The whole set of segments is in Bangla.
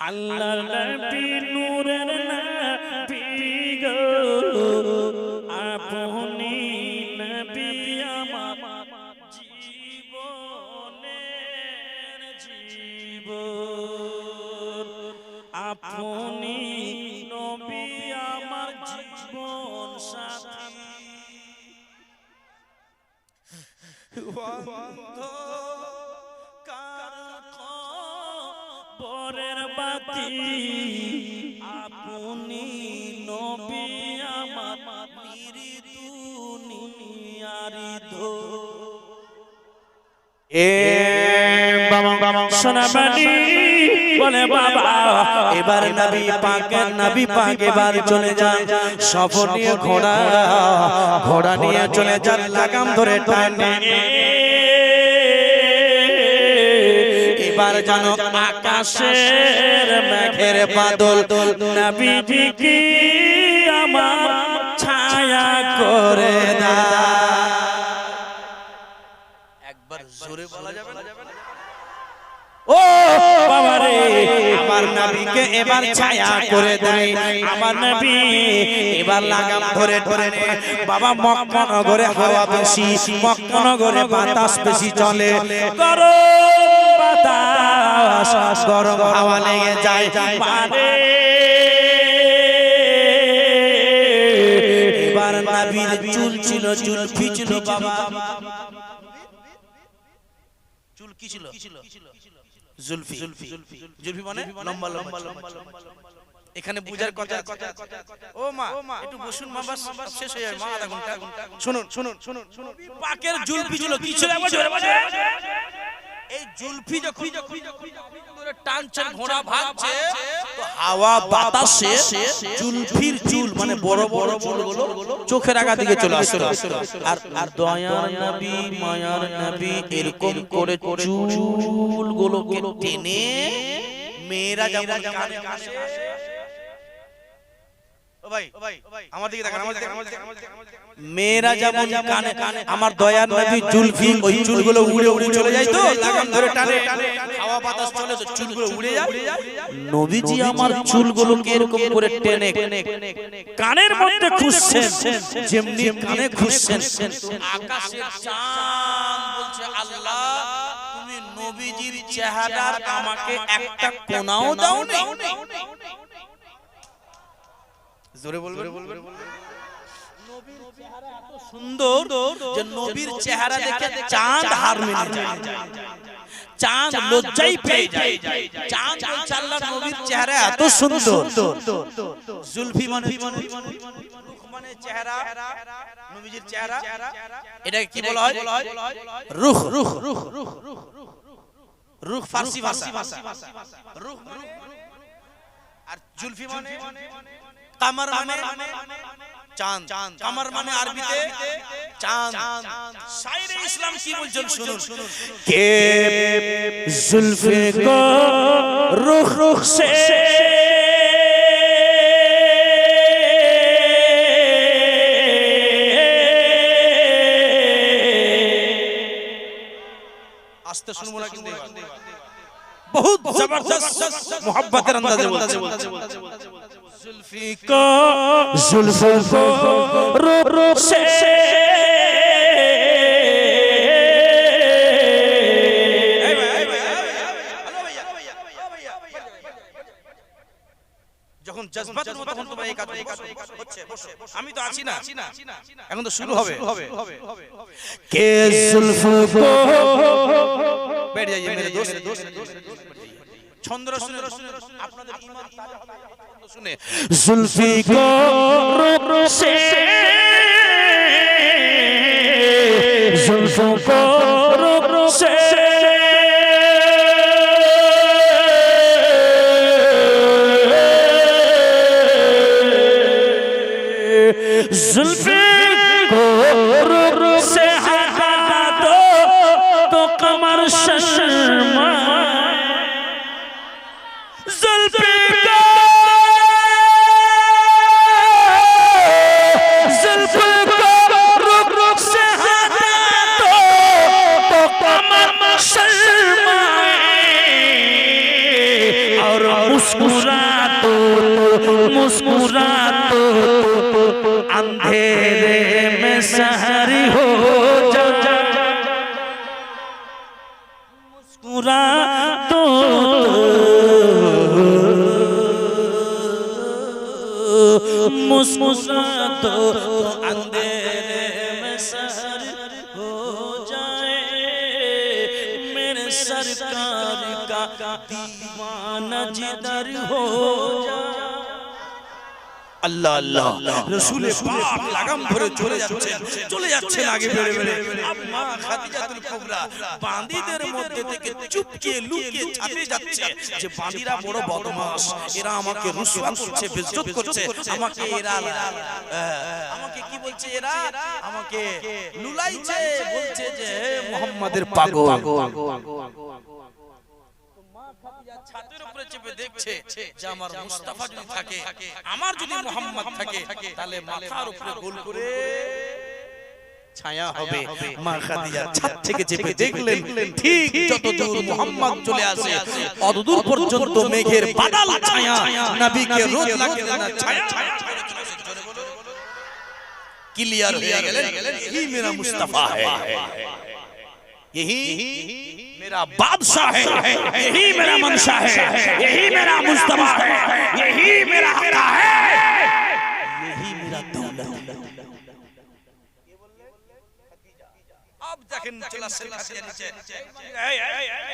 আল্লাহ নবী নূরের বাতি আপনি নবী আমার দুনিয়ারি ধো এ বাবা বাবা বলে বাবা এবার নবী পাকের নবী পাক এবার চলে যান। সফর নিয়ে ঘোড়া ঘোড়া নিয়ে চলে যান লাগাম ধরে টানে। এবার জানো আকাশের মেঘের বাদল নবীজি কি আমার ছায়া করে দা একবার জোরে বলা যাবে না? ও বাবা রে, আমার নবীকে এবার ছায়া করে দেয়। আমার নবী এবার লাগাম ধরে ধরে বাবা, মক্কা নগরে হাওয়া বেশি, মক্কা নগরে বাতাস বেশি চলে। বাতাস গরম হাওয়া লেগে যায়। পারে এবার নবীর চুল ছিল চুল ছিল বাবা। চুল কি ছিল? জুলফি। জুলফি জুলফি মানে লম্বা লম্বা লম্বা এখানে বুঝার কথা কথা ও মা, একটু বসুন মা, বাস শেষ হয়ে যাবে। মা, আধা ঘণ্টা। শুনুন শুনুন শুনুন শুনুন। পাকের জুলফি ছিল, কি ছিল। এই জুলফি যখন ধরে টানছেন ঘোড়া ভাগছে তো হাওয়া বাতাসে জুলফির চুল মানে বড় বড় চুলগুলো চোখের আগা দিকে চলে আসলো। আর আর দয়ার নবী মায়ার নবী এরকম করে চুলগুলোকে টেনে মেয়েরা যেমন কানে কানে ও ভাই আমার দিকে দেখেন। মেয়েরা যেমন কানে কানে আমার দয়ার নবী জুলফি ওই চুলগুলো উড়ে উড়ে চলে যায় তো? লাগাম ধরে টানে হাওয়া বাতাস চলে তো চুলগুলো উড়ে যায়। নবীজি আমার চুলগুলোকে এরকম করে টেনে কানের মধ্যে খুঁজছেন যেমনি কানে খুঁজছেন। আকাশের চাঁদ বলছে আল্লাহ তুমি নবীজির চেহারার আমাকে একটা কোনাও দাও জোরে বলবেন সুন্দর যে নবীর চেহারা দেখে চাঁদ হার মেনে যায় চাঁদ লজ্জাই পেয়ে যায় চাঁদ বলছে আল্লাহ নবীর চেহারা এত সুন্দর জুলফি মানে রুখ মানে চেহারা নবীজির চেহারা কি বলা হয় রুখ রুখ রুখ রুখ রুখ ফার্সি ভাষা রুখ রুখ আর জুলফি মানে মানে কামার মানে চাঁদ। চাঁদ। কামার মানে, মানে আরবিতে চাঁদ। শাইরে ইসলাম কি বলছেন শুনুন। কে জুলফে কো রুখ রুখ সে আস্তে শুনব না কিন্তু বহুত জবরদস্ত মহব্বতের আন্দাজে বলছে। زلفی کو زلف کو رو رو سے যখন জজবাতের মতো তখন তোমার এই কাজ হচ্ছে আমি তো আছি না। এখন তো শুরু হবে। কে জুলফ কো বেরিয়ে মেরে দোস্ত ছন্দ শুনে আপনাদের ঈমান তাজা হবে। ছন্দ শুনে জুলফি কো রুসে জুলফু কো রুসে জুলফি दीवाना जिधर हो जाए আল্লাহ আল্লাহ রসুলে পাক লাগাম ধরে চলে যাচ্ছে চলে যাচ্ছে আগে বেড়ে বেড়ে মা খাদিজাতুল কুবরা বাঁদিদের মধ্যে থেকে চুপকে লুকিয়ে ছাপিয়ে যাচ্ছে যে বাঁদিরা বড় বদমাশ এরা আমাকে রুসওয়া করছে বেজ্জত করছে আমাকে এরা আহ, আমাকে কি বলছে এরা আমাকে লুলাইছে বলছে যে মোহাম্মদের পাগল ছাদের উপরে চেপে দেখছে যে আমার মুস্তাফা যদি থাকে আমার যদি মোহাম্মদ থাকে তাহলে মাথার উপরে গোল করে ছায়া হবে মা খাদিজা ছাদ থেকে চেপে দেখলেন ঠিক যত দূর মোহাম্মদ চলে আসে অতদূর পর্যন্ত মেঘের বাদাল ছায়া নবীকে রোদ লাগে না ছায়া ক্লিয়ার হয়ে গেলেন यही मेरा मुस्तफा है यही मेरा बादशाह है यही मेरा मनशा है यही मेरा मुस्तफा है यही मेरा हका है यही मेरा दौलत अब দেখেন চলে আসছে খাদিজা নিচে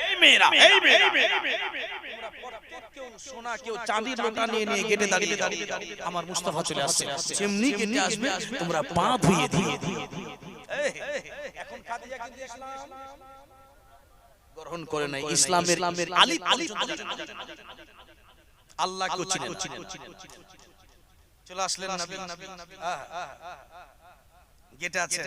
এই মেরা এই মেরা কেউ সোনা কেউ চাঁদির লোটা নিয়ে নিয়ে গেটে দাঁড়িয়ে দাঁড়িয়ে আমার মুস্তাফা চলে আসছে যেমনি গেটে আসবে তোমরা পা ধুয়ে দিয়ে এখন খাদিজা কিন্তু ইসলাম গ্রহণ করে নাই ইসলামের আলী আলী আল্লাহ চলে আসলেন গেটে আছে।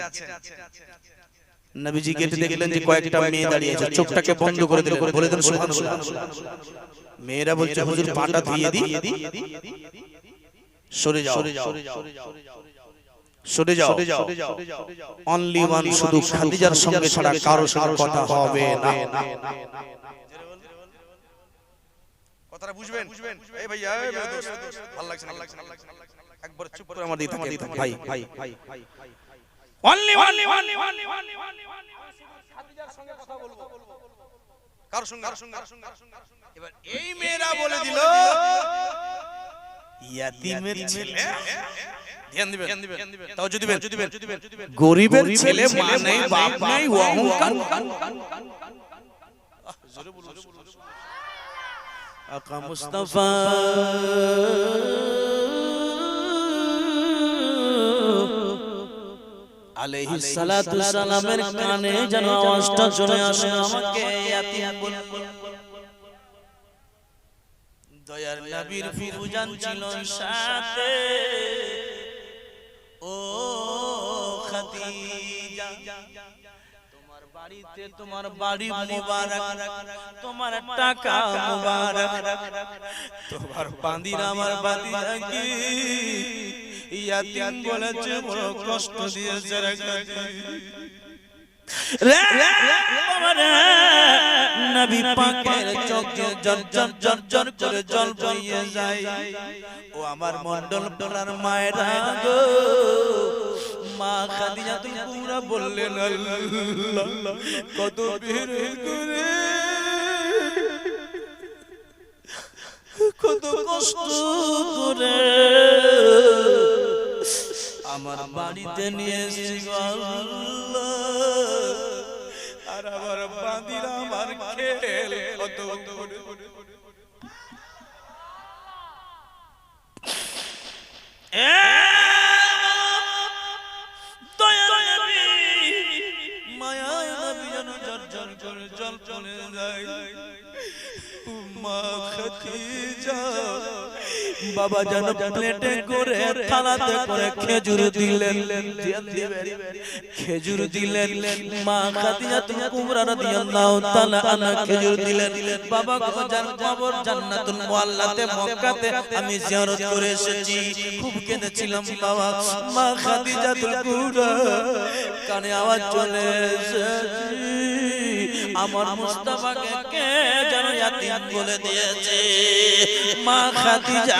নবীজি গেটে দেখলেন যে কয়েকটা মেয়ে দাঁড়িয়ে আছে। চোখটাকে বন্ধ করে বলে দেন সুবহানাল্লাহ মেয়েরা বলছে হুজুর পাটা ধুয়ে দিই? সরে যাও। সরে যাও। অনলি ওয়ান শুধু খাদিজার সঙ্গে ছাড়া কারও সঙ্গে কথা হবে না। কথাটা বুঝবেন? এই দোস্ত ভালো লাগছে না একবার চুপ করে আমার দিকে তাকিয়ে ভাই ভাই ভাই only only only only only কার সঙ্গে কার সঙ্গে এবার এই মেয়েরা বলে দিল। ইয়াতিমের ছেলে। গরিবের ছেলে মা নেই বাপ নেই অহংকার। আকা মুস্তাফা। আলাইহিস সালাতু সালামের কানে যেন আওয়াজটা চলে আসে আমাকে। ইয়াতিম দয়ার নবীর ফুজান ছিল সাথে। ও খাদিজা তোমার বাড়িতে তোমার বাড়ি মোবারক তোমার টাকা মোবারক। তোমার বান্দিরা আমার বান্দিরা কি ইয়াতিম বলেছে বড় কষ্ট দিয়েছে রে নবী পাকের চোখে জল করে বইয়ে যায়। ও আমার মন্ডল পাড়ার মায়েরা গো। মা খাদিজা তুই পুরা বললেন আল্লাহ কত করে কত কষ্ট করে আমার বাড়িতে নিয়ে এসেছি। আর আমার বাঁধিরা আমার খেল কত বাবা যেন প্লেটে করে, থালাতে করে খেজুর দিলেন। খেজুর দিলেন। মা খাদিজা তুমি কুমরা রাদিয়াল্লাহু তাআলা আনা খেজুর দিলেন। বাবা গো জান কবর জান্নাতুল মুআল্লাতে, মক্কাতে আমি জিয়ারত করে এসেছি। খুব কেঁদেছিলাম বাবা। মা খাদিজাতুল কুবরা কানে আওয়াজ চলে আমার মুস্তাফাকে কে যেন ইয়াতিম বলে দিয়েছে? মা খাদিজা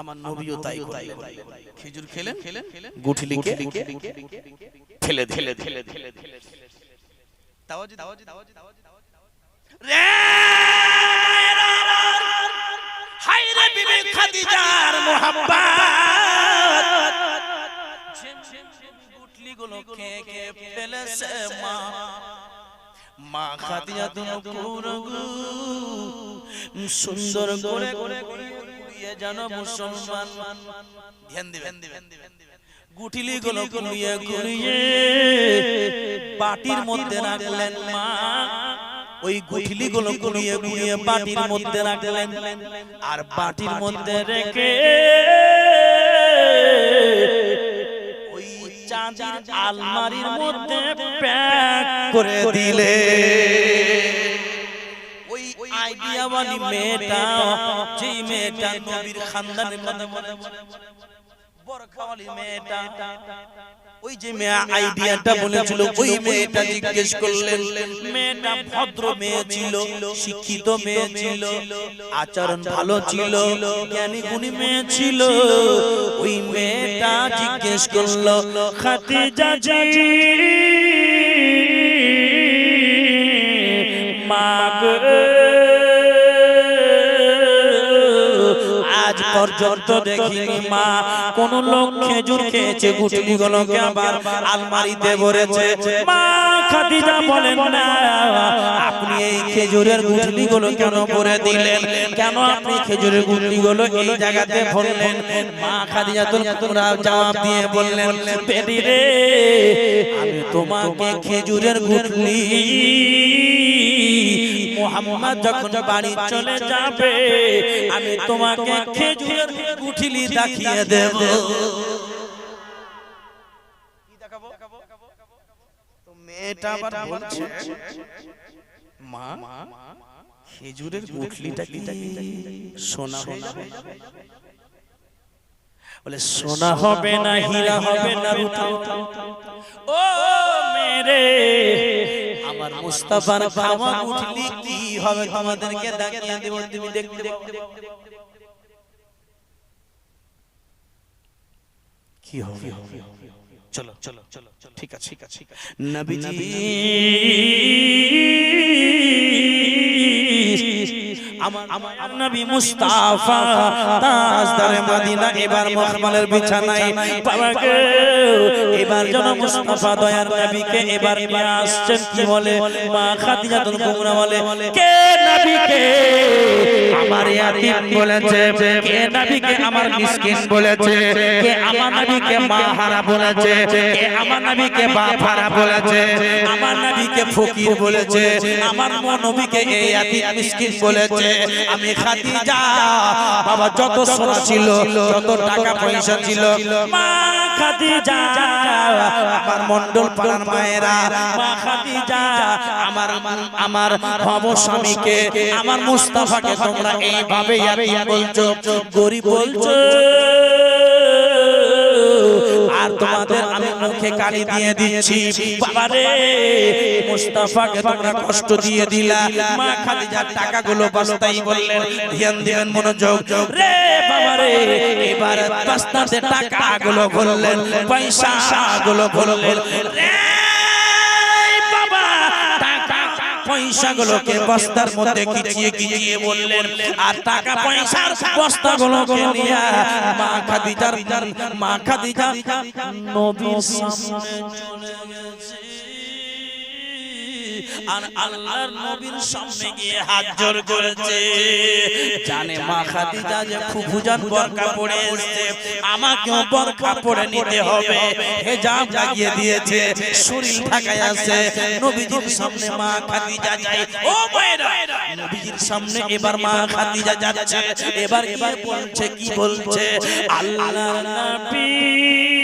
আমার নবীও তাই করে খেজুর খেলেন? গুটলিকে ফেলে ফেলে ফেলে ফেলে তাওয়াজি তাওয়াজি তাওয়াজি রে হায় রে বিবি খাদিজার মোহাব্বত। গুটলি গুলো কে কে ফেলেছে মা? মা খাদিজা কুরগু সুন্দর করে কুড়িয়ে জানো মুসলমান ধ্যান দিবেন। গুটিলি গুলো বাটির মধ্যে রাখলেন মা। ওই গুঠলি গুলো কুড়িয়ে কুড়িয়ে বাটির মধ্যে রাখলেন আর বাটির মধ্যে রেখে ওই চাঁদির আলমারির মধ্যে প্যাক করে দিলে। যেই মেয়েটা নবীর খানদানের মেয়েটা। ওই যে মেয়ে আইডিয়াটা বলেছিল, ওই মেয়েটা জিজ্ঞেস করলেন, মেয়েটা ভদ্র মেয়ে ছিল, শিক্ষিত মেয়ে ছিল, আচরণ ভালো ছিল, জ্ঞানী গুণী মেয়ে ছিল। ওই মেয়েটা জিজ্ঞেস করল, খাদিজা জি মা আজ পর্যন্ত দেখিনি মা। কোন লোক খেজুর খেয়েছে গুটলি গুলোকে আবার আলমারিতে ভরেছে। মা খাদিজা বলেন, না, আপনি এই খেজুরের গুটলি গুলো কেন ভরে দিলেন? কেন আপনি খেজুরের গুটলি গুলো এই জায়গাতে ভরলেন? মা খাদিজা তোমরা জবাব দিয়ে বললেন, বেটি রে, আমি তোমাকে খেজুরের গুটলি মোহাম্মদ যখন বাড়ি চলে যাবে আমি তোমাকে খেজুরের গুঠলি দেখিয়ে দেব। তো মেয়েটা আবার বলছে মা খেজুরের গুঠলিটা কি সোনা হয়ে বলে সোনা হবে না হীরা হবে না। ও মেরে আমার মুস্তাফার খাওয়া উঠলি কি হবে তোমাদেরকে দেখিয়ে দেব তুমি দেখতে কি হবে চলো চলো চলো ঠিক আছে ঠিক আছে নবীজি আমার আমার নবী মুস্তাফা তাজদারে মদিনা এবার মখমলের বিছানায় এবার জন মুস্তাফা দয়ার নবীকে এবার নিয়ে আসছেন কি বলে? মা খাদিজাতুল কুবরা বলে কে নবীকে? আমার ইয়াতিম বলেছে কে নবীকে আমার মিসকিন বলেছে কে আমার নবীকে মা হারা বলেছে কে আমার নবীকে বাপ হারা বলেছে আমার নবীকে ফকির বলেছে আমার নবীকে এই ইয়াতিম মিসকিন বলেছে আমি খাদিজা বাবা যত সোনা ছিল যত টাকা পয়সা ছিল মা খাদিজা আমার মন্ডল পাড়ার মায়েরা মা খাদিজা আমার আমার হব স্বামীকে আমার মুস্তাফাকে তোমরা এইভাবে বলছো গরিব বলছো। আর তোমাদের আমি মুখে কালি দিয়ে দিচ্ছি বাবারে মুস্তাফাকে তোমরা কষ্ট দিয়ে দিলা। মা খাদিজার টাকাগুলো বস্তাই বললেন ধ্যান দিবেন মনোযোগ। রে বাবারে এবার বস্তাতে টাকাগুলো বললেন। পয়সাগুলো বললেন। রে পয়সাগুলোকে বস্তার মধ্যে কিচিয়ে কিচিয়ে বললেন আর টাকা পয়সার বস্তাগুলোকে নিয়ে মা খাদিজার মা খাদিজা নবীর সামনে চলে গেছে। আর আল্লাহর নবীর সামনে গিয়ে হাত জোর করেছে। জানে মা খাদিজা যে ফুফুজান বরকা এসেছে। আমাকেও বরকা পরে নিতে হবে। হেজাব লাগিয়ে দিয়েছে। শরীর ঢাকায় আছে নবীজির সামনে মা খাদিজা যায় ও মায়েরা নবীজির সামনে এবার মা খাদিজা যাচ্ছে। এবার কি বলছে কি বলছে? আল্লাহ নবী!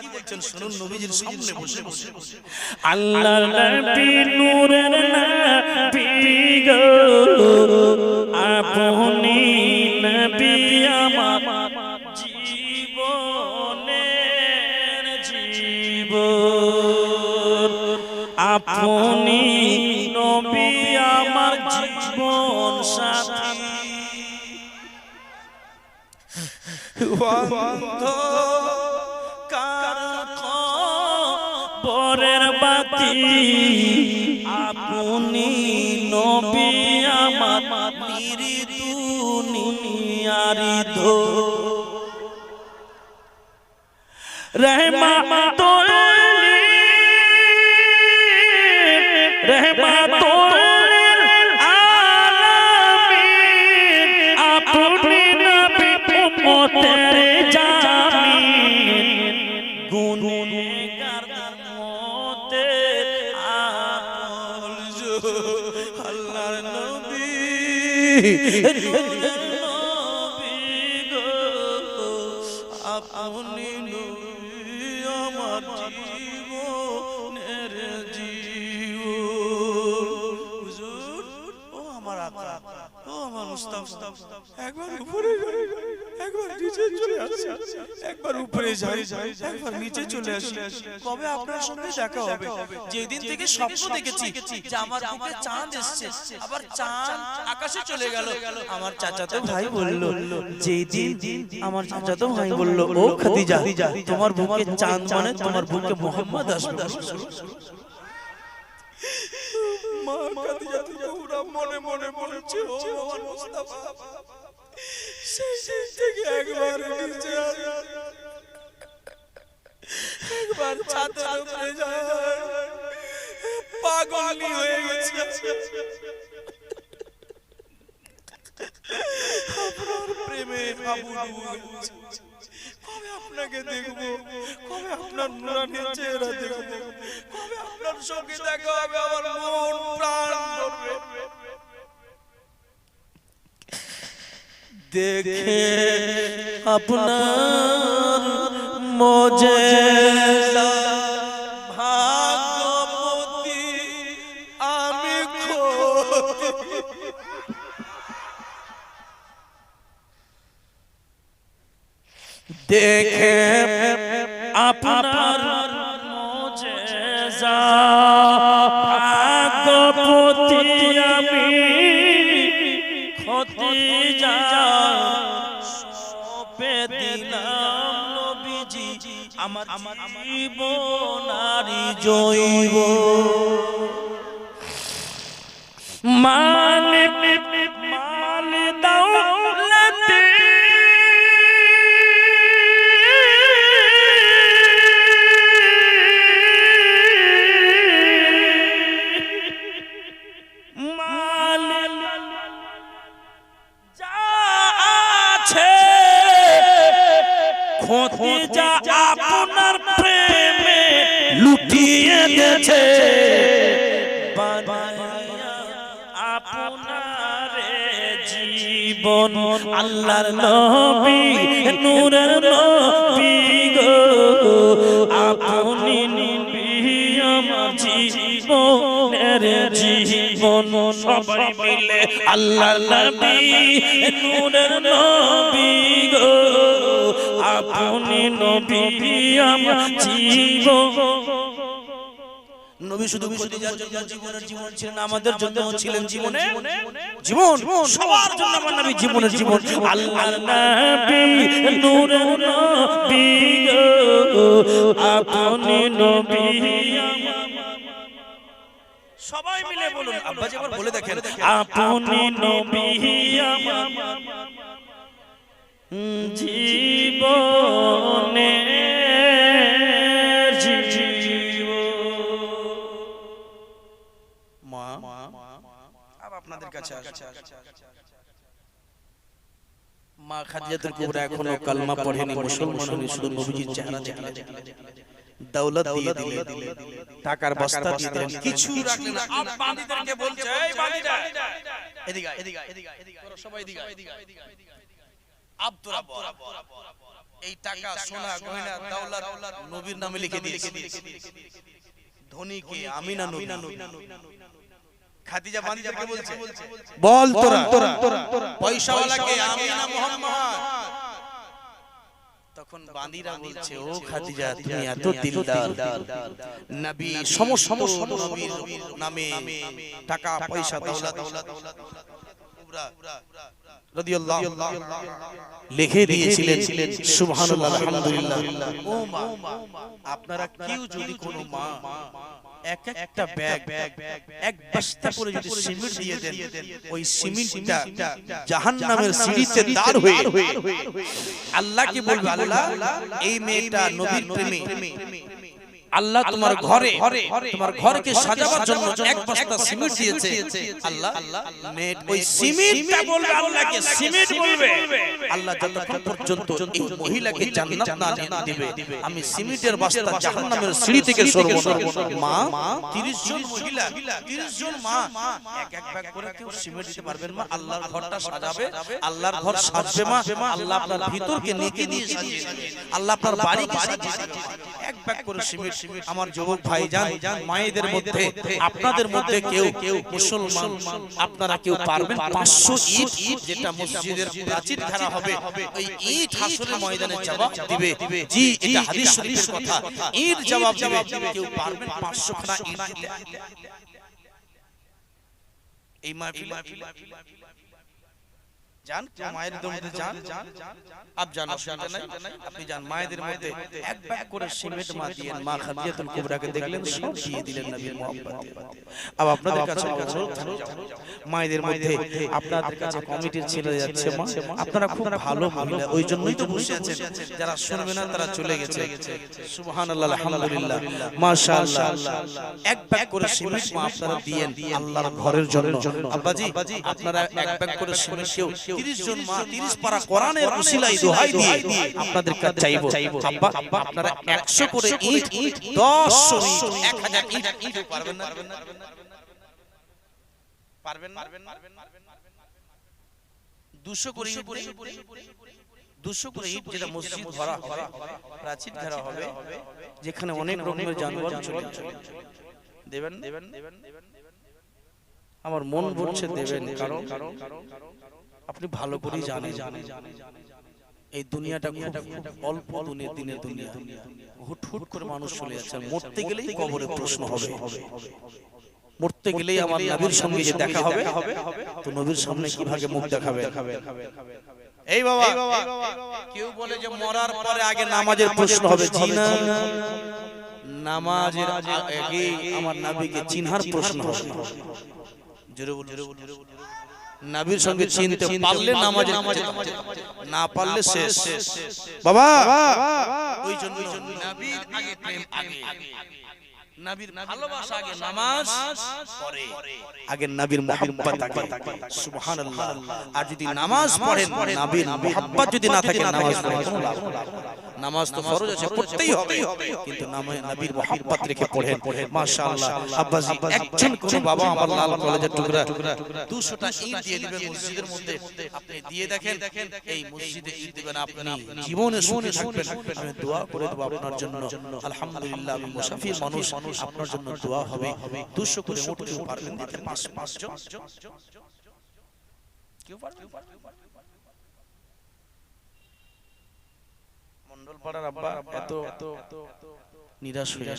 কি বলছেন শুনুন নবীজির সামনে বসে বসে আল্লাহ নবী নূরের নবী গো। আপনি নবী আমার জীবনের জীব আপনি নবী আমার জীবন সাথী। Bye. নবী একবার উপরে যাই একবার নিচে চলে আসি। কবে আপনার সঙ্গে দেখা হবে? যেদিন থেকে স্বপ্ন দেখেছি যে আমার বুকে চাঁদ এসেছে, আবার চাঁদ আকাশে চলে গেল। আমার চাচাতো ভাই বলল, যেদিন আমার চাচাতো ভাই বলল, ও খাদিজা, তোমার বুকে চাঁদ মানে তোমার বুকে মোহাম্মদ আসবে। মা খাদিজা ওরা মনে মনে বলছে, ও আমার মুস্তাফা। একবার একবার ছাদের উপরে যায় পাগলনি হয়ে গেছে। আপনার প্রেমে আবু কবে আপনাকে দেখব? কবে আপনার নুরানি চেহারা দেখব? কবে আপনার সঙ্গে দেখা হবে? আমার মন প্রাণ ভরবে। দেখে আপনার মজে ভাগ্যবতী আমি দেখে জীবনারি জৈব। মানে আপনার জীবন আল্লাহর নবী, নূরের নবী গো। আপনি জীবনের জীবন, সবাই মিলে আল্লাহ নবী, নূরের নবী গো। আপনি নবী, আমার জীবন নবী শুধু খদিজার জন্য জীবনের জীবন ছিলেন আমাদের জন্য ছিলেন জীবনে। জীবন। সবার জন্য আমার নবী জীবনের জীবন। আল্লাহ নবী আপনি নবী। সবাই মিলে বলুন আব্বা যেবার বলে দেখেন। আপনি নবী জীবনে কাছে মা খাদিজাতুল কুবরা এখনও কালমা পড়েনি মুসলমান শুধু নবীজির চেহারা দেখলেন দৌলত দিয়ে দিলেন টাকার বস্তা দিয়ে দিলেন কিছু রাখলেন না। আপ বান্দীদেরকে বলছে এই বান্দীরা এদিকে এদিকে এদিকে তোরা সবাই এদিকে আয়, এদিকে আয়। আব তোরা বল। এই টাকা সোনা গয়না দৌলত নবীর নামে লিখে দিয়েছে। ধনীকে আমিনা নবী। খাদিজা বান্দীদেরকে বলছে বল তোরা তোরা পয়সাওয়ালাকে আমিনা মোহাম্মদ তখন বান্দীরা বলছে ও খাদিজা তুমি এত দিলদার নবী সমস্ত নবীর নামে টাকা পয়সা দৌলত লিখে দিয়েছিলেন সুবহানাল্লাহ আলহামদুলিল্লাহ ও মা আপনারা কেউ যদি কোনো মা এক একটা ব্যাগ এক বস্তা করে যদি সিমেন্ট দিয়ে দেন ওই সিমেন্টটা জাহান্নামের সিঁড়িতে দাঁড় হয়ে আল্লাহ কি বলবে আল্লাহ এই মেয়েটা নবীর প্রেমী। আল্লাহ তোমার ঘরে তোমার ঘরকে সাজাবার জন্য এক বস্তা সিমেন্ট দিয়েছে। আল্লাহ ওই সিমেন্টটা বলবে আল্লাহকে সিমেন্ট বলবে। আল্লাহ যতক্ষণ পর্যন্ত এই মহিলাকে জান্নাত না দিবে আমি সিমেন্টের বস্তা জাহান্নামের সিঁড়ি থেকে সরব মা 30 জন মহিলা 30 জন মা এক এক ব্যাগ করে কেউ সিমেন্ট দিতে পারবেন মা আল্লাহর ঘরটা সাজাবে আল্লাহর ঘর সাজবে মা। আল্লাহ আপনার ভিতরকে নেকি দিয়ে সাজিয়ে। আল্লাহ আপনার বাড়িকে সাজিয়ে। এক ব্যাগ করে সিমেন্ট আমার যুবক ভাই যান মায়েদের মধ্যে আপনাদের মধ্যে কেউ কেউ মুসলমান আপনারা কেউ পারবেন পাঁচশো ইট ইট যেটা মসজিদের প্রাচীর ঘেরা হবে। ওই ইট হাসরের ময়দানে জবাব দিবে। জি এটা হাদিস শরীফের কথা। ইট জবাব দিবে কেউ পারবেন পাঁচশো খানা ইট। এই মাহফিল যান কেউ মায়ের মধ্যে যান। আপ যান অসুবিধা নাই আপনি যান মায়েদের মধ্যে। এক ব্যাগ করে সিমেন্ট মা দিয়ে মা খাদিজাতুল কুবরাকে দেখলেন সব দিয়ে দিলেন নবীর মোহাম্মতে আব আপনাদের কাছে অনুরোধ মায়েদের মধ্যে আপনাদের কাছে কমিটির ছেলে যাচ্ছে মা। আপনারা খুব ভালো মহিলা ওই জন্যই তো বসে আছেন। যারা শুনবে না তারা চলে গেছে। সুবহানাল্লাহ আলহামদুলিল্লাহ। মাশাআল্লাহ। এক ব্যাগ করে সিমেন্ট মা আপনারা দিয়েন আল্লাহর ঘরের জন্য আব্বাজি আপনারা এক ব্যাগ করে সিমেন্ট কেউ 30 জন মা 30 পারা কোরআনের উসিলাই দোহাই দিয়ে আপনাদের কাছে চাইব আব্বা আপনারা 100 করে ইট 10 ইট 1000 ইট ইট পারবেন না পারবেন না দুশো করে দুশো করে ইট যেটা মসজিদ ভরা হবে প্রাচীর ঘেরা হবে যেখানে অনেক রকমের যানবাহন চলে দেবেন দেবেন আমার মন বলছে দেবেন কারণ কারণ আপনি ভালো করে জানে জানে জানে এই দুনিয়াটা খুব অল্প দিনের দিনের দুনিয়া। হুট হুট করে মানুষ চলে যাচ্ছে। মরতে গেলেই কবরে প্রশ্ন হবে। মরতে গেলেই আমার নবীর সঙ্গে যে দেখা হবে। তো নবীর সামনে কীভাবে মুখ দেখাবে এই বাবা। কেউ বলে যে মরার পরে আগে নামাজের প্রশ্ন হবে জি না নামাজের আগে আমার নবীকে চিনহার প্রশ্ন হবে। জোরে বলুন, জোরে। নাবির সঙ্গে চিনতে পারলে নামাজ না পারলে শেষ। বাবা! ওই জন্য নাবির আগে প্রেম আগে। নবীর ভালোবাসা আগে নামাজ পরে। আগে নবীর মুহাব্বত আগে। সুবহানাল্লাহ। আর যদি নামাজ পড়েন নবীর মুহাব্বত যদি না থাকে নামাজ পড়ে কোনো লাভ নেই। নামাজ তো ফরজ আছে পড়তেই হবে। কিন্তু নবীর মুহাব্বত রেখে পড়েন। মাশাআল্লাহ। আব্বাজি একজন কোন বাবা আমার লাল কলেজের টুকরা। 200টা ইট দিয়ে দিবেন মসজিদের মধ্যে। আপনি দিয়ে দেখেন এই মসজিদে ইট দিবেন আপনি। জীবনে সুখে থাকবেন। আমি দোয়া করে দেব আপনার জন্য। আলহামদুলিল্লাহ আমি মুসাফির মানুষ আপনার জন্য দোয়া হবে 200 করে উঠ কেউ পারবেন দিতে পাঁচ পাঁচ জন। কেউ পারবেন মন্ডল পাড়ার আব্বা এত নিরাশ হয়ে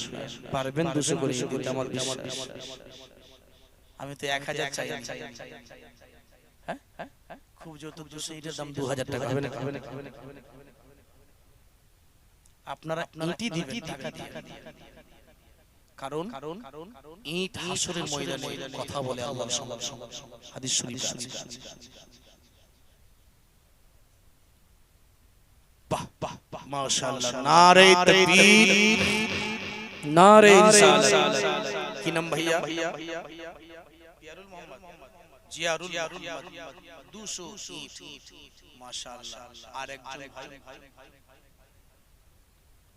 পারবেন দুশো করে দিতে আমার বিশ্বাস। আমি তো এক হাজার চাই। হ্যাঁ? হ্যাঁ? খুব যৌতুক দুশো এটার দাম দু হাজার টাকা। না না হবে না, হবে না। আপনারা ইঁটি দিবেন টাকা দিয়ে কারণ কারণ কারণ ইট হাসরের ময়দানে কথা বলে আল্লাহর সঙ্গে। হাদিস শরীফ বাহ বাহ বাহ। মাশাআল্লাহ। নারে তাকবীর। নারে রিসালাত। কি নাম ভাইয়া? পিয়ারুল মোহাম্মদ। জিয়ারুল মোহাম্মদ। 200 ইট। মাশাআল্লাহ। আর একজন ভাই।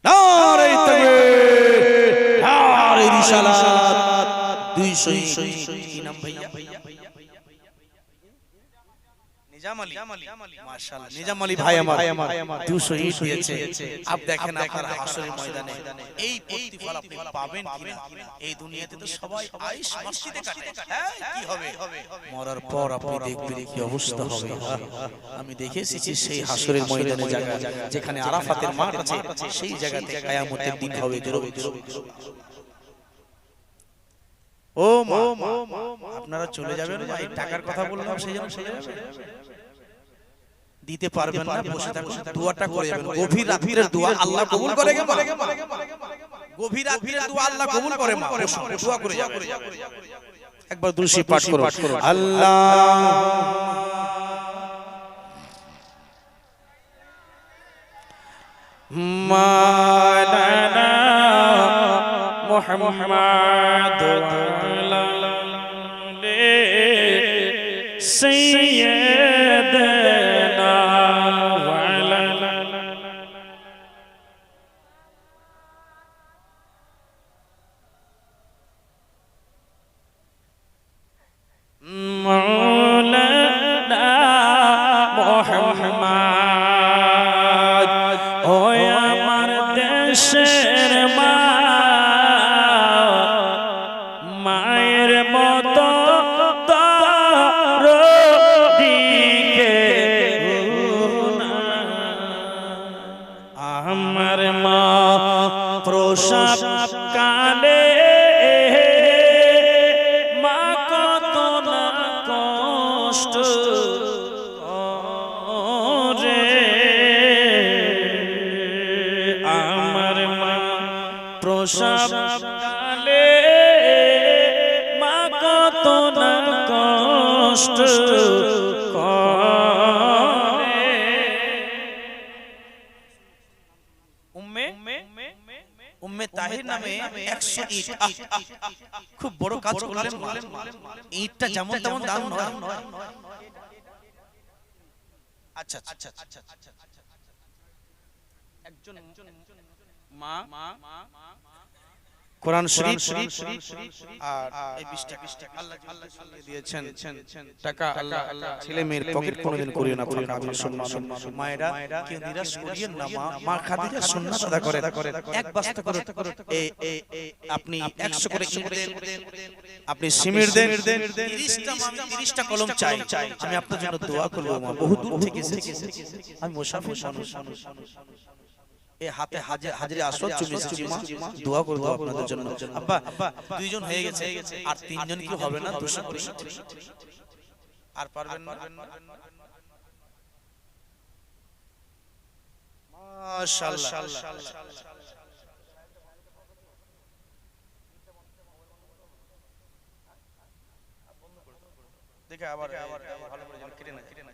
নারে তাকবীর। নারে রিসালাত 200 ইট কি নাম ভাইয়া নিজাম আলী। মাশাআল্লাহ। নিজাম আলী ভাই আমার। 200 ইট দিয়েছে আপ দেখেন আপনার হাসরের ময়দানে। এই প্রতিফল আপনি পাবেন কিনা? এই দুনিয়াতে তো সবাই আইস মসজিদে কাটে। হ্যাঁ কি হবে? মরার পর আপনি দেখবেন কি অবস্থা হবে। আমি দেখে এসেছি সেই হাসরের ময়দানে জায়গা। যেখানে আরাফাতের মাঠ আছে সেই জায়গাতে কিয়ামতের দিন হবে জোরে জোরে ও মা আপনারা চলে যাবেন মা এই টাকার কথা বললাম সেই জন্য চলে যাবেন দিতে পারবেন না বসে থাকুন দোয়াটা করে যাবেন গভীর রাতের দোয়া আল্লাহ কবুল করে গে মা গভীর রাতের দোয়া আল্লাহ কবুল করে মা বসুন, দোয়া করে যাবেন একবার দুরুশি পাঠ করো আল্লাহ مولانا محمد খুব বড় কাজ করলেন মা। ইটটা যেমন তেমন দাম নয় আচ্ছা আচ্ছা আচ্ছা আচ্ছা একজন মা কোরআন শরীফ আর এই 20 টাকা আল্লাহ আল্লাহ দিয়েছেন টাকা আল্লাহ আল্লাহ ছেলে মেয়ের পকেট কোনোদিন করিও না ফাঁকা আপনি শুনবেন মায়েরা কেউ নিরাশ করিয়েন না মা মা খাদিজা সুন্নাত আদা করে এক বস্তা করে এই এই আপনি 100 করে ইট দেন আপনি সিমির দেন 30টা মা আমি 30টা কলম চাই আমি আপনার জন্য দোয়া করব মা বহু দূর থেকে এসেছি। আমি মুসাফির মানুষ। এই হাতে হাজিরে আসর চলে এসেছি দোয়া করে দাও আপনাদের জন্য। আব্বা দুইজন হয়ে গেছে। আর তিনজন কি হবে না? দুশো আর পারবেন না? মাশাআল্লাহ। দেখে আবার আবার ভালো করে যেন কেটে না কেটে না